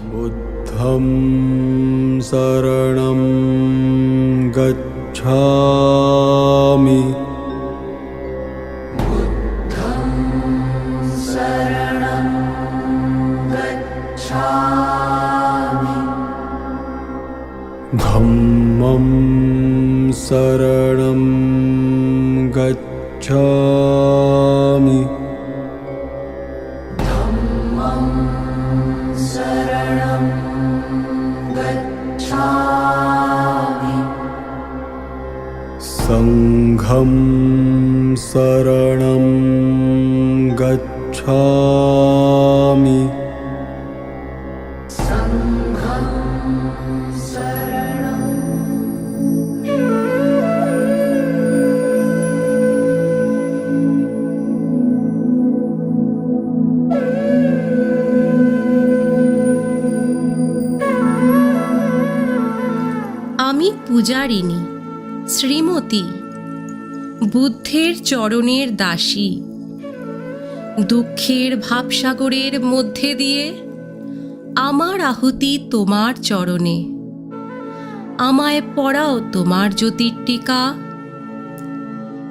बुद्धं शरणं गच्छामि। गच्छामि আমি পূজারিণী শ্রীমতী বুদ্ধের চরণের দাসী দুঃখের ভাবসাগরের মধ্যে দিয়ে আমার আহুতি তোমার চরণে। আমায় পড়াও তোমার জ্যোতির টিকা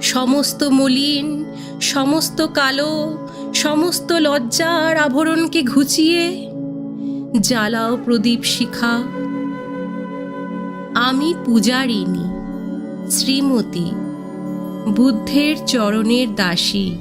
সমস্ত মলিন, সমস্ত কালো, সমস্ত লজ্জার আভরণকে ঘুচিয়ে জ্বালাও প্রদীপ শিখা। আমি পূজারিণী, শ্রীমতী, বুদ্ধের চরণের দাসী।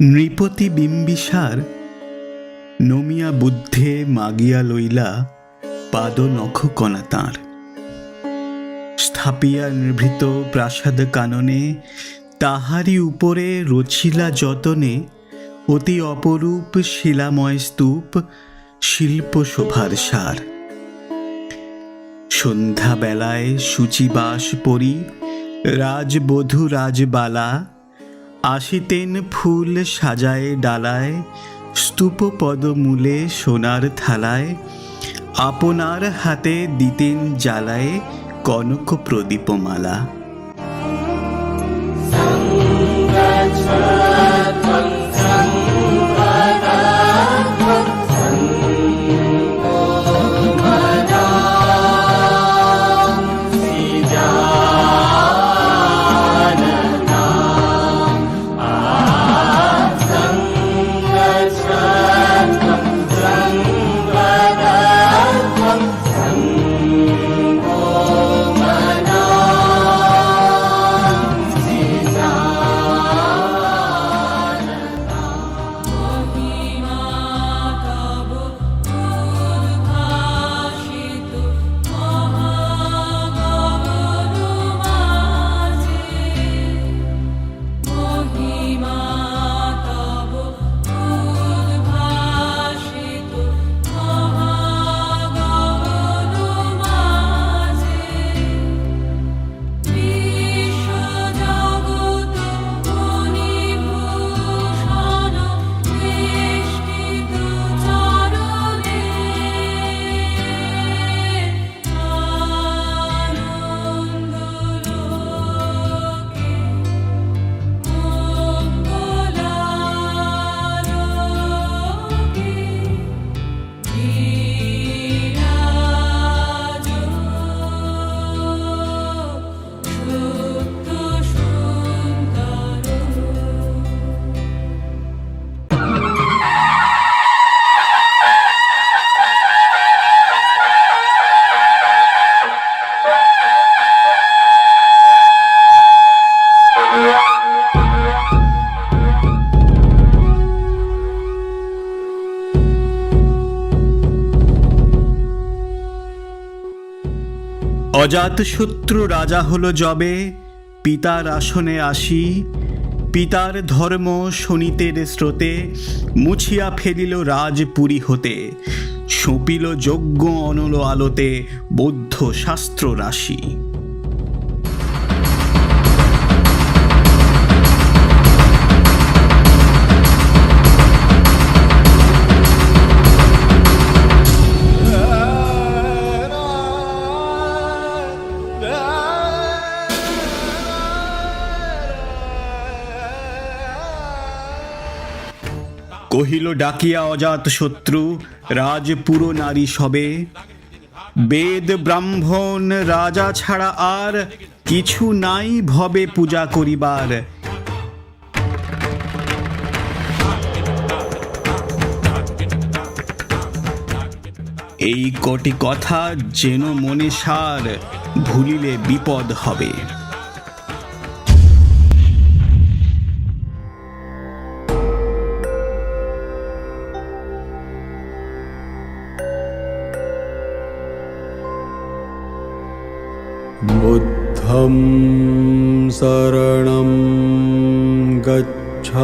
নৃপতি বিম্বিসার নমিয়া বুদ্ধে মাগিয়া লইলা পাদ নখ কণা তাঁর। স্থাপিয়া নিভৃত প্রাসাদ কাননে তাহারি উপরে রচিলা যতনে অতি অপরূপ শিলাময় স্তূপ শিল্প শোভার সার। সন্ধ্যাবেলায় সূচিবাস পরি রাজবধূ রাজবালা আসিতেন ফুল সাজায় ডালায় স্তূপ পদমূলে সোনার থালায় আপনার হাতে দিতেন জ্বালায় কনক প্রদীপমালা। অজাতশত্রু রাজা হল জবে, পিতার আসনে আসি, পিতার ধর্ম শনিতের স্রোতে, মুছিয়া ফেলিল রাজপুরী হতে, সঁপিল যজ্ঞ অনল আলোতে, বৌদ্ধ শাস্ত্র রাশি। কহিল, ডাকিয়া অজাত শত্রু রাজপুর নারী সবে। বেদ ব্রাহ্মণ, রাজা ছাড়া আর কিছু নাই ভবে পূজা করিবার। এই কটি কথা যেন মনে সার ভুলিলে বিপদ হবে। बुद्धं शरणं गच्छामि।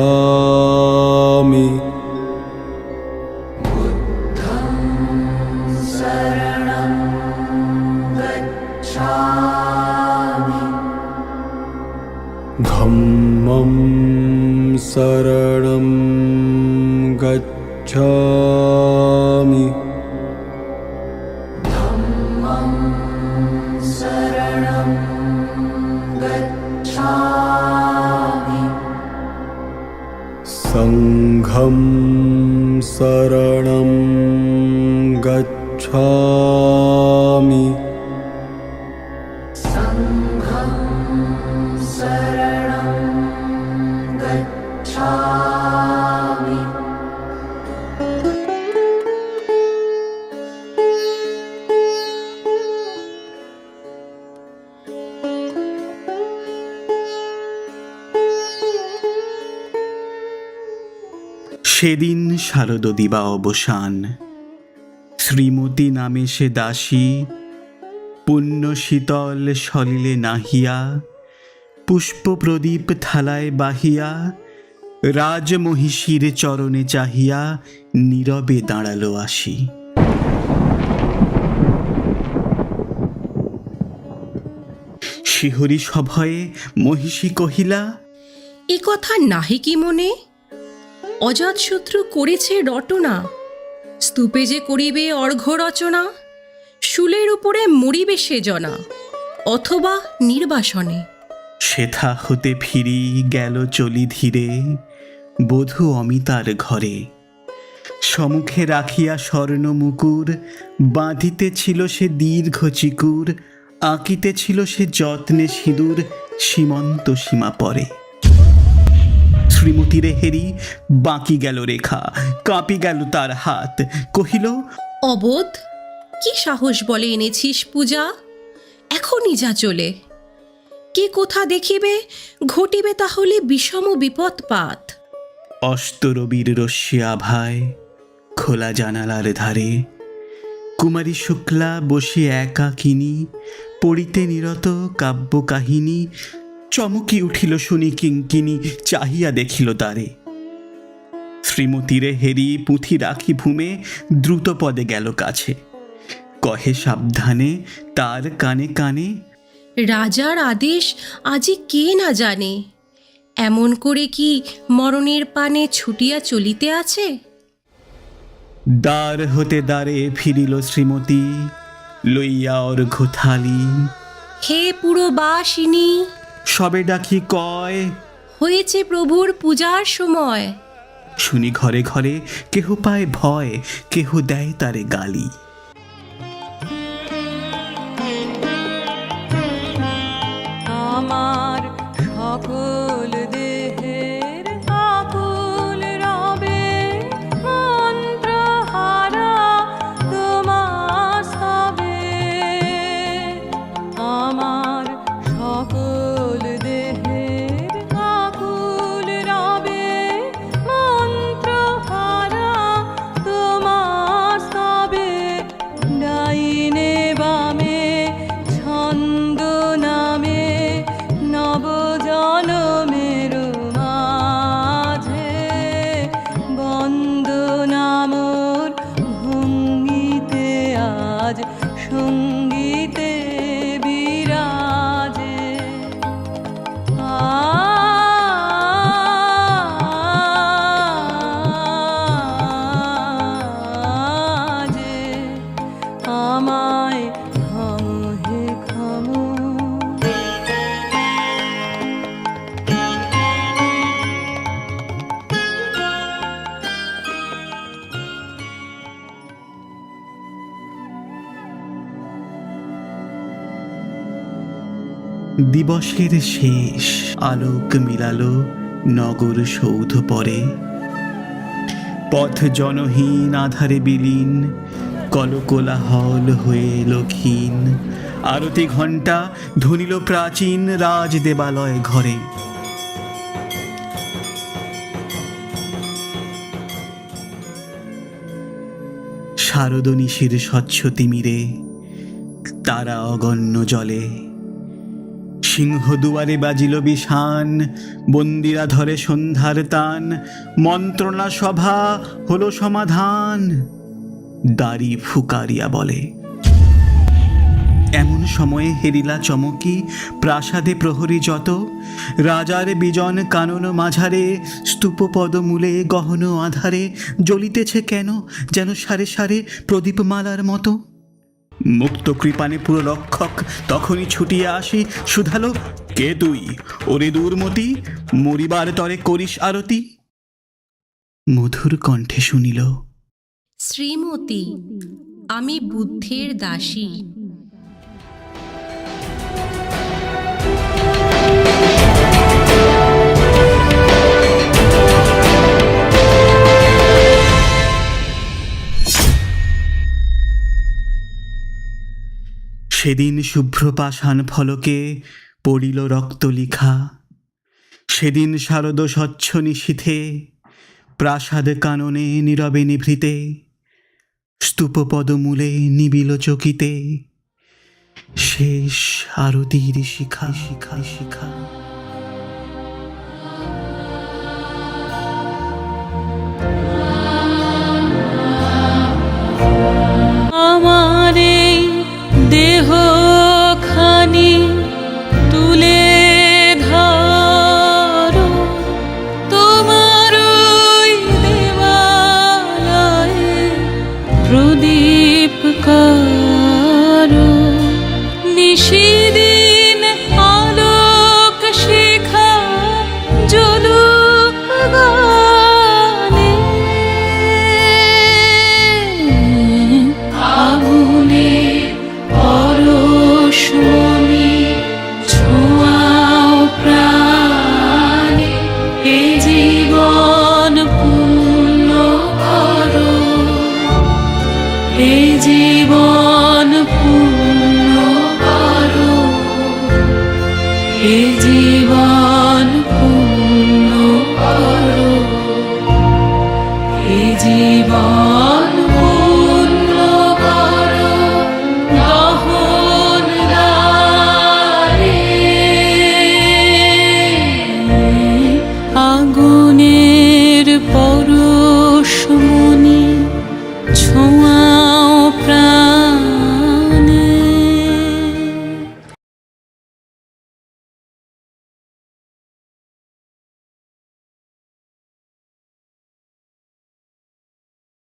धम्मं शरणं गच्छामि शरणं गच्छामि। सङ्घं शरणं गच्छामि। সেদিন শারদ দিবা অবসান। শ্রীমতী নামে সে দাসী, পুণ্য শীতল সলিলে নাহিয়া, পুষ্প প্রদীপ থালায় বাহিয়া, রাজমহিষীর চরণে চাহিয়া নীরবে দাঁড়াল আসি। শিহরি সভয়ে মহিষী কহিলা, এ কথা নাহি কি মনে? অজাতশত্রু করেছে রটনা। স্তূপে যে করিবে অর্ঘ্য রচনা শুলের উপরে মরিবে সে জনা, অথবা নির্বাসনে। সেথা হতে ফিরি গেল চলি ধীরে, বধূ অমিতার ঘরে। সমুখে রাখিয়া স্বর্ণ মুকুর, বাঁধিতে ছিল সে দীর্ঘ চিকুর, আঁকিতে ছিল সে যত্নে সিঁদুর, সীমন্ত সীমা পরে। শ্রীমতীরে হেরি বাঁকি গেল রেখা কাঁপি গেল তার হাত। কহিল অবোধ কি সাহস বলে এনেছিস পূজা? এখনই যা চলে। কে কোথা দেখিবে ঘটিবে তাহলে বিষম বিপদপাত। অস্তরবীর রশ্মি আভায় খোলা জানালার ধারে কুমারী শুক্লা বসে একাকিনী পড়িতে নিরত কাব্য কাহিনী চমকি উঠিল শুনি কিঙ্কিনি চাহিয়া দেখিল দ্বারে শ্রীমতীরে হেরি পুঁথি রাখি ভূমে দ্রুত পদে গেল কাছে। কহে সাবধানে তার কানে কানে রাজার আদেশ আজি কে না জানে? এমন করে কি মরণের পানে ছুটিয়া চলিতে আছে? দ্বার হতে দ্বারে ফিরিল শ্রীমতী লইয়া অর্ঘ থালি। হে পুরো বাসিনী সবে ডাকি কয় হয়েছে প্রভুর পূজার সময়। শুনি ঘরে ঘরে কেহ পায় ভয় কেহ দেয় তারে গালি। আমার সকল দিবসের শেষ আলোক মিলালো নগর সৌধ পরে। পথ জনহীন, আধারে বিলীন, কলকোলাহল হয়ে লক্ষীন আরতি ঘণ্টা ধনিল প্রাচীন রাজ দেবালয় ঘরে। শারদ নিশির স্বচ্ছ তিমিরে, তারা অগণ্য জলে। সিংহ দুয়ারে বাজিল বিষান, বন্দিরা ধরে সন্ধ্যার তান, মন্ত্রণা সভা হলো সমাধান, দাড়ি ফুকারিয়া বলে। এমন সময়ে হেরিলা চমকি, প্রাসাদে প্রহরী যত, রাজার বিজন কানন মাঝারে, স্তূপপদমূলে গহন আধারে, জ্বলিতেছে কেন যেন সারে সারে প্রদীপমালার মতো? মুক্ত কৃপানে পুরো রক্ষক তখনই ছুটিয়া আসি। শুধালো কে তুই? ওরে দুর্মতি, মরিবার তরে করিস আরতি। মধুর কণ্ঠে শুনিল, শ্রীমতী, আমি বুদ্ধের দাসী। সেদিন শুভ্রপাষাণ ফলকে পড়িল রক্ত লিখা সেদিন শারদ স্বচ্ছ নিশীথে, প্রাসাদ কাননে নীরবে নিভৃতে, স্তূপপদমূলে নিবিল চকিতে। শেষ আরতির শিখা শিখা শিখা। আমার